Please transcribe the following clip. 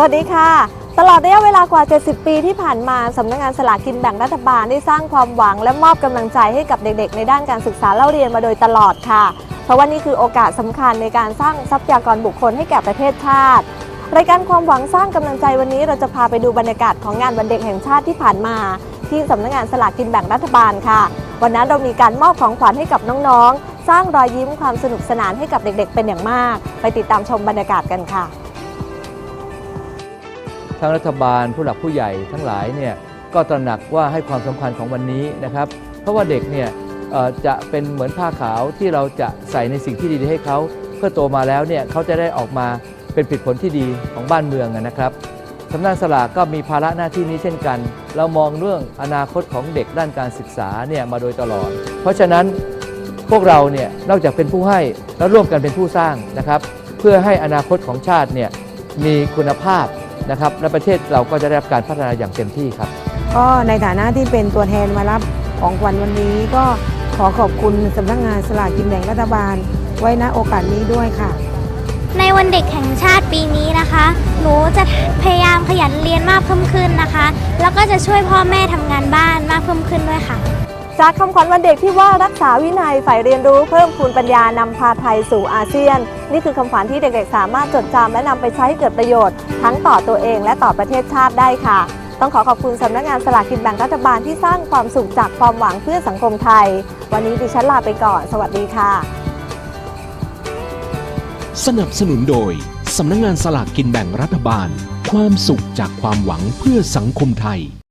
สวัสดีค่ะ ตลอดระยะเวลากว่า 70 ปีที่ผ่านมาสำนักงานสลากกินแบ่งรัฐบาลได้สร้างความหวัง และมอบกำลังใจให้กับเด็กๆ ในด้านการศึกษาเล่าเรียนมาโดยตลอดค่ะ เพราะว่านี่คือโอกาสสำคัญในการสร้างทรัพยากรบุคคลให้แก่ประเทศชาติรายการความหวังสร้างกำลังใจวันนี้เราจะพาไปดูบรรยากาศของงานวันเด็กแห่งชาติที่ผ่านมา ที่สำนักงานสลากกินแบ่งรัฐบาลค่ะ วันนั้นเรามีการมอบของขวัญให้กับน้องๆ สร้างรอยยิ้มความสนุกสนานให้กับเด็กๆ เป็นอย่างมาก ไปติดตามชมบรรยากาศกันค่ะ ทางรัฐบาลผู้หลักผู้ใหญ่ทั้งหลายเนี่ยก็ตระหนักว่าให้ความสำคัญของวันนี้นะครับ เพราะว่าเด็กเนี่ยจะเป็นเหมือนผ้าขาวที่เราจะใส่ในสิ่งที่ดีๆให้เขาเพื่อโตมาแล้วเนี่ยเขาจะได้ออกมาเป็นผลผลที่ดีของบ้านเมืองนะครับสำนักสลากก็มีภาระหน้าที่นี้เช่นกัน เรามองเรื่องอนาคตของเด็กด้านการศึกษาเนี่ยมาโดยตลอด เพราะฉะนั้นพวกเราเนี่ยนอกจากเป็นผู้ให้แล้วร่วมกันเป็นผู้สร้างนะครับ เพื่อให้อนาคตของชาติเนี่ยมีคุณภาพ นะครับและประเทศเราก็จะได้รับการพัฒนาอย่างเต็มที่ครับ ก็ในฐานะที่เป็นตัวแทนมารับของขวัญวันนี้ก็ขอขอบคุณสำนักงานสลากกินแบ่งรัฐบาล ไว้ณโอกาสนี้ด้วยค่ะ ในวันเด็กแห่งชาติปีนี้นะคะ หนูจะพยายามขยันเรียนมากเพิ่มขึ้นนะคะ แล้วก็จะช่วยพ่อแม่ทำงานบ้านมากเพิ่มขึ้นด้วยค่ะ จากคำขวัญวันเด็กที่ว่ารักษาวินัยฝ่ายเรียนรู้เพิ่มพูนปัญญานำพาไทยสู่อาเซียน นี่คือคำขวัญที่เด็กๆ สามารถจดจำและนำไปใช้ให้เกิดประโยชน์ ทั้งต่อตัวเองและต่อประเทศชาติได้ค่ะ ต้องขอขอบคุณสำนักงานสลากกินแบ่งรัฐบาลที่สร้างความสุขจากความหวังเพื่อสังคมไทย วันนี้ดิฉันลาไปก่อน สวัสดีค่ะ สนับสนุนโดยสำนักงานสลากกินแบ่งรัฐบาล ความสุขจากความหวังเพื่อสังคมไทย